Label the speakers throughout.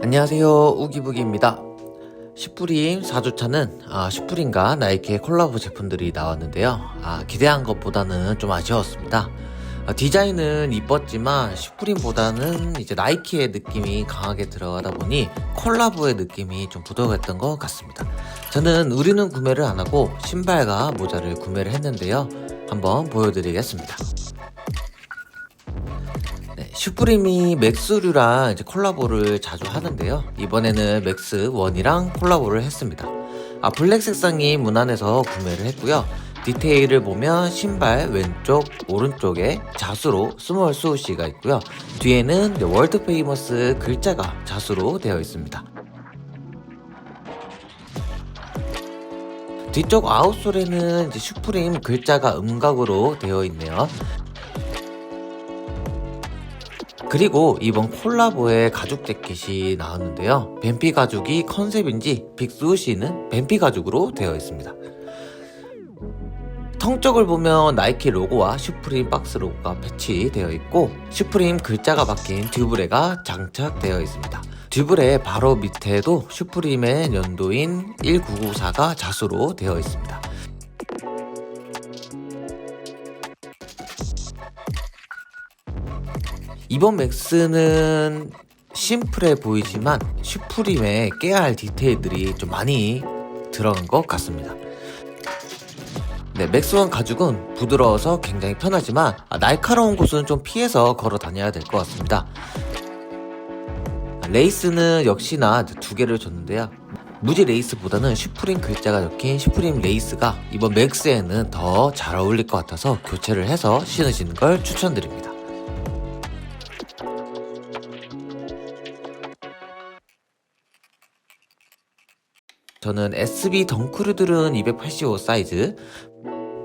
Speaker 1: 안녕하세요. 우기부기입니다. 슈프림 4주차는 아, 슈프림과 나이키의 콜라보 제품들이 나왔는데요. 아, 기대한 것보다는 좀 아쉬웠습니다. 아, 디자인은 이뻤지만 슈프림보다는 이제 나이키의 느낌이 강하게 들어가다 보니 콜라보의 느낌이 좀 부족했던 것 같습니다 저는 우리는 구매를 안 하고 신발과 모자를 구매를 했는데요 한번 보여드리겠습니다 네, 슈프림이 맥스류랑 이제 콜라보를 자주 하는데요. 이번에는 맥스 원이랑 콜라보를 했습니다. 아, 블랙 색상이 무난해서 구매를 했고요. 디테일을 보면 신발 왼쪽, 오른쪽에 자수로 스몰 수호시가 있고요. 뒤에는 월드 페이머스 글자가 자수로 되어 있습니다. 뒤쪽 아웃솔에는 이제 슈프림 글자가 음각으로 되어 있네요. 그리고 이번 콜라보에 가죽 재킷이 나왔는데요. 뱀피 가죽이 컨셉인지 빅스우시는 뱀피 가죽으로 되어 있습니다. 텅 쪽을 보면 나이키 로고와 슈프림 박스 로고가 배치되어 있고 슈프림 글자가 박힌 듀브레가 장착되어 있습니다. 듀브레 바로 밑에도 슈프림의 연도인 1994가 자수로 되어 있습니다. 이번 맥스는 심플해 보이지만 슈프림에 깨야 할 디테일들이 좀 많이 들어간 것 같습니다. 네, 맥스원 가죽은 부드러워서 굉장히 편하지만 아, 날카로운 곳은 좀 피해서 걸어 다녀야 될 것 같습니다. 레이스는 역시나 두 개를 줬는데요. 무지 레이스보다는 슈프림 글자가 적힌 슈프림 레이스가 이번 맥스에는 더 잘 어울릴 것 같아서 교체를 해서 신으시는 걸 추천드립니다. 저는 SB 덩크루들은 285 사이즈,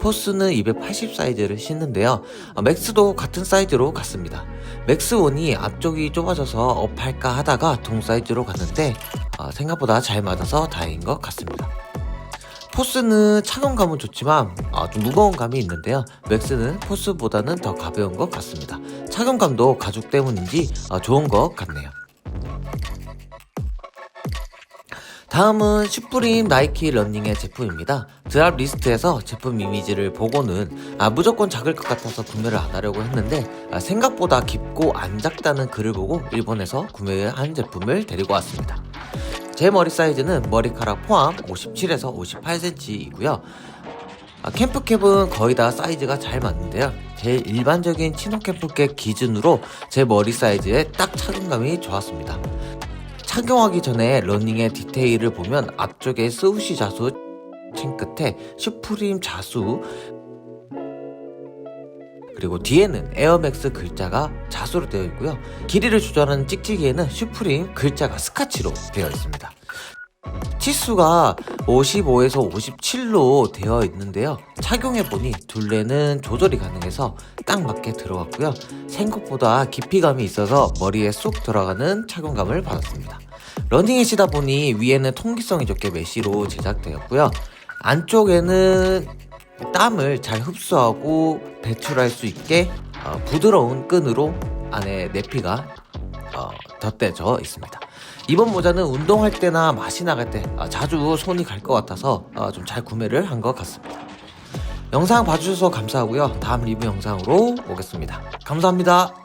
Speaker 1: 포스는 280 사이즈를 신는데요. 아, 맥스도 같은 사이즈로 갔습니다. 맥스 1이 앞쪽이 좁아져서 업할까 하다가 동 사이즈로 갔는데 아, 생각보다 잘 맞아서 다행인 것 같습니다. 포스는 착용감은 좋지만 아, 좀 무거운 감이 있는데요. 맥스는 포스보다는 더 가벼운 것 같습니다. 착용감도 가죽 때문인지 아, 좋은 것 같네요. 다음은 슈프림 나이키 런닝의 제품입니다. 드랍 리스트에서 제품 이미지를 보고는 아, 무조건 작을 것 같아서 구매를 안 하려고 했는데 아, 생각보다 깊고 안 작다는 글을 보고 일본에서 구매한 제품을 데리고 왔습니다. 제 머리 사이즈는 머리카락 포함 57에서 58cm이고요. 아, 캠프캡은 거의 다 사이즈가 잘 맞는데요. 제일 일반적인 치노 캠프캡 기준으로 제 머리 사이즈에 딱 착용감이 좋았습니다. 착용하기 전에 러닝의 디테일을 보면 앞쪽에 스우시 자수 친 끝에 슈프림 자수 그리고 뒤에는 에어맥스 글자가 자수로 되어 있고요. 길이를 조절하는 찍찍이에는 슈프림 글자가 스카치로 되어 있습니다. 치수가 55에서 57로 되어 있는데요. 착용해보니 둘레는 조절이 가능해서 딱 맞게 들어갔고요. 생각보다 깊이감이 있어서 머리에 쏙 들어가는 착용감을 받았습니다. 러닝에 시다 보니 위에는 통기성이 좋게 메쉬로 제작되었고요. 안쪽에는 땀을 잘 흡수하고 배출할 수 있게 어, 부드러운 끈으로 안에 내피가 어, 덧대져 있습니다. 이번 모자는 운동할 때나 맛이 나갈 때 아, 자주 손이 갈 것 같아서 아, 좀잘 구매를 한 것 같습니다. 영상 봐주셔서 감사하고요. 다음 리뷰 영상으로 오겠습니다. 감사합니다.